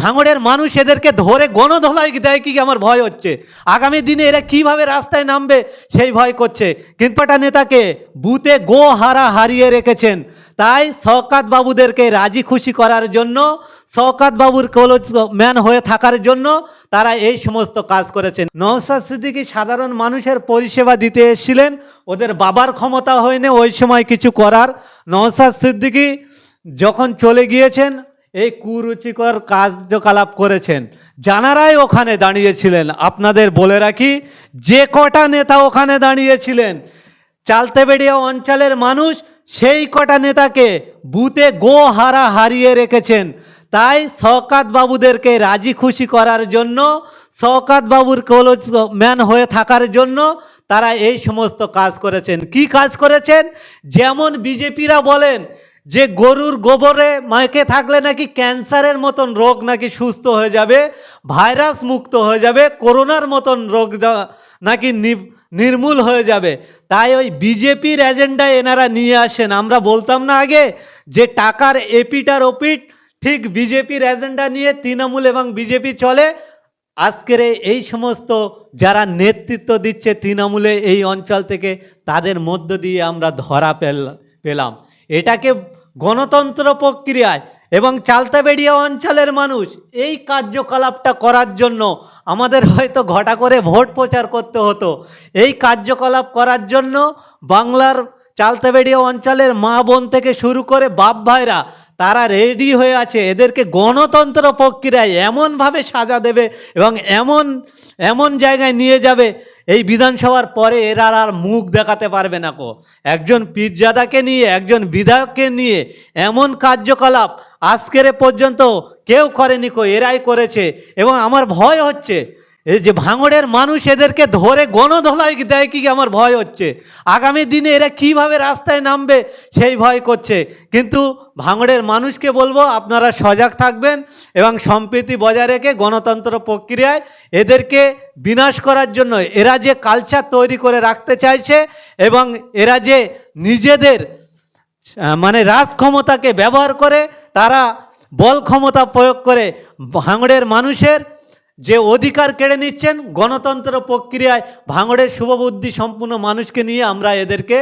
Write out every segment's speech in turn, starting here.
ভাঙড়ের মানুষ এদেরকে ধরে গণধোলাই দেয় কি আমার ভয় হচ্ছে? আগামী দিনে এরা কীভাবে রাস্তায় নামবে সেই ভয় করছে। কিন্তু একটা নেতাকে বুতে গো হারা হারিয়ে রেখেছেন। তাই শওকাত বাবুদেরকে রাজি খুশি করার জন্য শওকাত বাবুর কলজ ম্যান হয়ে থাকার জন্য তারা এই সমস্ত কাজ করেছেন। নওসাদ সিদ্দিকী সাধারণ মানুষের পরিষেবা দিতে এসেছিলেন। ওদের বাবার ক্ষমতা হয়নি, ওই সময় কিছু করার। নওসাদ সিদ্দিকী যখন চলে গিয়েছেন এই কুরুচিকর কার্যকলাপ করেছেন। জানারাই ওখানে দাঁড়িয়েছিলেন। আপনাদের বলে রাখি, যে কটা নেতা ওখানে দাঁড়িয়েছিলেন, চালতেবেড়িয়া অঞ্চলের মানুষ, সেই কটা নেতাকে বুতে গো হারা হারিয়ে রেখেছেন। তাই শওকাত বাবুদেরকে রাজি খুশি করার জন্য, শওকাত বাবুর কলজ ম্যান হয়ে থাকার জন্য তারা এই সমস্ত কাজ করেছেন। কি কাজ করেছেন? যেমন বিজেপিরা বলেন যে গরুর গোবরে মাকে থাকলে নাকি ক্যান্সারের মতন রোগ নাকি সুস্থ হয়ে যাবে, ভাইরাস মুক্ত হয়ে যাবে, করোনার মতন রোগ নাকি নির্মূল হয়ে যাবে। তাই ওই বিজেপির এজেন্ডায় এনারা নিয়ে আসেন। আমরা বলতাম না আগে যে টাকার এপিটার ওপিট ঠিক বিজেপির এজেন্ডা নিয়ে তৃণমূল এবং বিজেপি চলে। আজকের এই- সমস্ত যারা নেতৃত্ব দিচ্ছে তৃণমূলে এই অঞ্চল থেকে, তাদের মধ্য দিয়ে আমরা ধরা পেল, পেলাম। এটাকে গণতন্ত্র প্রক্রিয়ায় এবং চালতাবেড়িয়া অঞ্চলের মানুষ এই কার্যকলাপটা করার জন্য আমাদের হয়তো ঘটা করে ভোট প্রচার করতে হতো। এই কার্যকলাপ করার জন্য বাংলার চালতাবেড়িয়া অঞ্চলের মা বোন থেকে শুরু করে বাপ ভাইরা তারা রেডি হয়ে আছে। এদেরকে গণতন্ত্র প্রক্রিয়ায় এমনভাবে সাজা দেবে এবং এমন এমন জায়গায় নিয়ে যাবে এই বিধানসভার পরে এরা আর মুখ দেখাতে পারবে না কো। একজন পীরজাদাকে নিয়ে, একজন বিধায়ককে নিয়ে এমন কার্যকলাপ আজকের পর্যন্ত কেউ করেনি কো, এরাই করেছে। এবং আমার ভয় হচ্ছে এই যে ভাঙড়ের মানুষ এদেরকে ধরে গণধোলাই দেয় কি আমার ভয় হচ্ছে? আগামী দিনে এরা কীভাবে রাস্তায় নামবে সেই ভয় করছে। কিন্তু ভাঙড়ের মানুষকে বলব, আপনারা সজাগ থাকবেন এবং সম্প্রীতি বজায় রেখে গণতন্ত্র প্রক্রিয়ায় এদেরকে বিনাশ করার জন্য এরা যে কালচার তৈরি করে রাখতে চাইছে এবং এরা যে নিজেদের মানে রাজ ক্ষমতাকে ব্যবহার করে, তারা বল ক্ষমতা প্রয়োগ করে ভাঙড়ের মানুষের যে অধিকার কেড়ে নিচ্ছেন গণতন্ত্র প্রক্রিয়ায় ভাঙড়ের শুভবুদ্ধি সম্পূর্ণ মানুষকে নিয়ে আমরা এদেরকে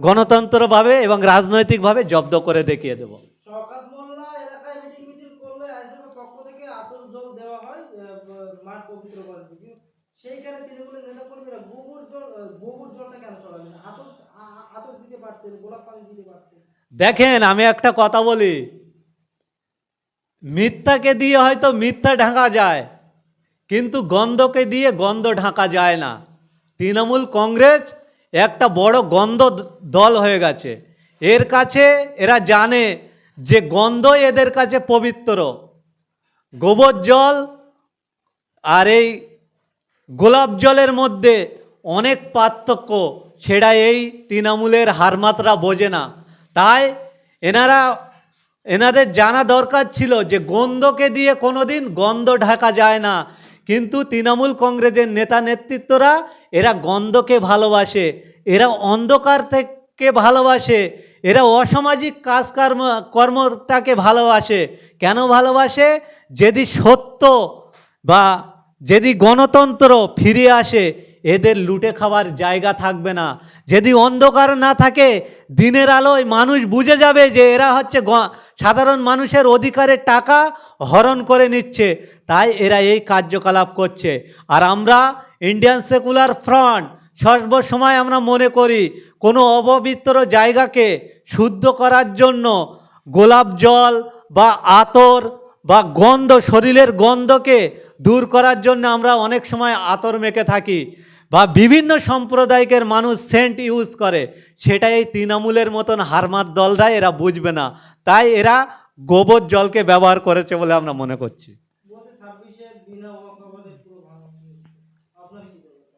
গণতন্ত্রভাবে এবং রাজনৈতিকভাবে জব্দ করে দেখিয়ে দেব। দেখেন আমি একটা কথা বলি। মিথ্যাকে দিয়ে হয়তো মিথ্যা ঢাকা যায় কিন্তু গন্ধকে দিয়ে গন্ধ ঢাকা যায় না। তৃণমূল কংগ্রেস একটা বড় গন্ধ দল হয়ে গেছে। এর কাছে এরা জানে যে গন্ধ এদের কাছে পবিত্র। গোবর জল আর এই গোলাপ জলের মধ্যে অনেক পার্থক্য, সেটা এই তৃণমূলের হারমাত্রা বোঝে না। তাই এনারা, এনাদের জানা দরকার ছিল যে গন্ধকে দিয়ে কোনোদিন গন্ধ ঢাকা যায় না। কিন্তু তৃণমূল কংগ্রেসের নেতা নেতৃত্বরা, এরা গন্ধকে ভালোবাসে, এরা অন্ধকার থেকে ভালোবাসে, এরা অসামাজিক কাজ কর্ম কর্মটাকে ভালোবাসে। কেন ভালোবাসে? যদি সত্য বা যদি গণতন্ত্র ফিরে আসে, এদের লুটে খাওয়ার জায়গা থাকবে না। যদি অন্ধকার না থাকে, দিনের আলোয় মানুষ বুঝে যাবে যে এরা হচ্ছে সাধারণ মানুষের অধিকারের টাকা হরণ করে নিচ্ছে। তাই এরা এই কার্যকলাপ করছে। আর আমরা ইন্ডিয়ান সেকুলার ফ্রন্ট সর্বসময় আমরা মনে করি, কোনো অপবিত্র জায়গাকে শুদ্ধ করার জন্য গোলাপ জল বা আতর বা গন্ধ, শরীরের গন্ধকে দূর করার জন্য আমরা অনেক সময় আতর মেখে থাকি বা বিভিন্ন সম্প্রদায়কের মানুষ সেন্ট ইউজ করে। সেটা এই তৃণমূলের মতন হারমার দলরা এরা বুঝবে না। তাই এরা গোবর জলকে ব্যবহার করেছে বলে আমরা মনে করছি।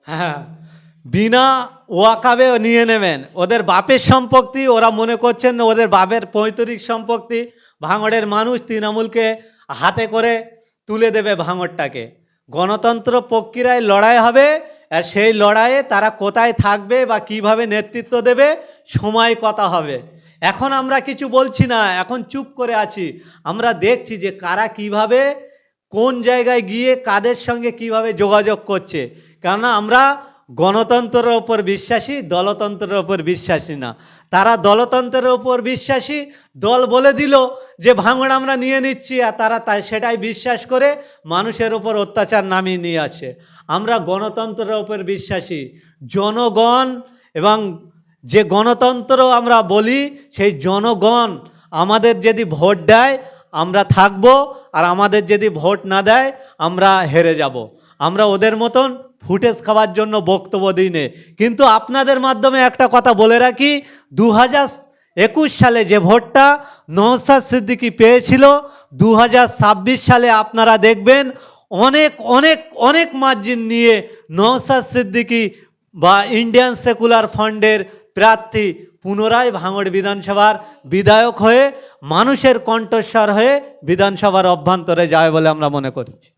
হ্যাঁ বিনা ওয়াকাবে নিয়ে নেবেন। ওদের বাপের সম্পত্তি, ওরা মনে করছেন ওদের বাপের পৈতৃক সম্পত্তি, ভাঙড়ের মানুষ তৃণমূলকে হাতে করে তুলে দেবে ভাঙড়টাকে। গণতন্ত্র প্রক্রিয়ায় লড়াই হবে, আর সেই লড়াইয়ে তারা কোথায় থাকবে বা কীভাবে নেতৃত্ব দেবে, সময় কথা হবে। এখন আমরা কিছু বলছি না, এখন চুপ করে আছি। আমরা দেখছি যে কারা কীভাবে কোন জায়গায় গিয়ে কাদের সঙ্গে কীভাবে যোগাযোগ করছে? কেননা আমরা গণতন্ত্রের ওপর বিশ্বাসী, দলতন্ত্রের ওপর বিশ্বাসী না। তারা দলতন্ত্রের ওপর বিশ্বাসী, দল বলে দিল যে ভাঙড় আমরা নিয়ে নিচ্ছি আর তারা তাই সেটাই বিশ্বাস করে মানুষের ওপর অত্যাচার নামিয়ে নিয়ে আসে। আমরা গণতন্ত্রের ওপর বিশ্বাসী। জনগণ এবং যে গণতন্ত্র আমরা বলি, সেই জনগণ আমাদের যদি ভোট দেয় আমরা থাকব আর আমাদের যদি ভোট না দেয়, আমরা হেরে যাব আমরা ওদের মতন ফুটেজ খাওয়ার জন্য বক্তব্য দিই নে। কিন্তু আপনাদের মাধ্যমে একটা কথা বলে রাখি দু হাজার একুশ সালে যে ভোটটা নওসাদ সিদ্দিকি পেয়েছিল দু হাজার ছাব্বিশ সালে আপনারা দেখবেন অনেক অনেক অনেক মার্জিন নিয়ে নওসাদ সিদ্দিকি বা ইন্ডিয়ান সেকুলার ফান্ডের প্রার্থী পুনরায় ভাঙড় বিধানসভার বিধায়ক হয়ে মানুষের কণ্ঠস্বর হয়ে বিধানসভার অভ্যন্তরে যায় বলে আমরা মনে করছি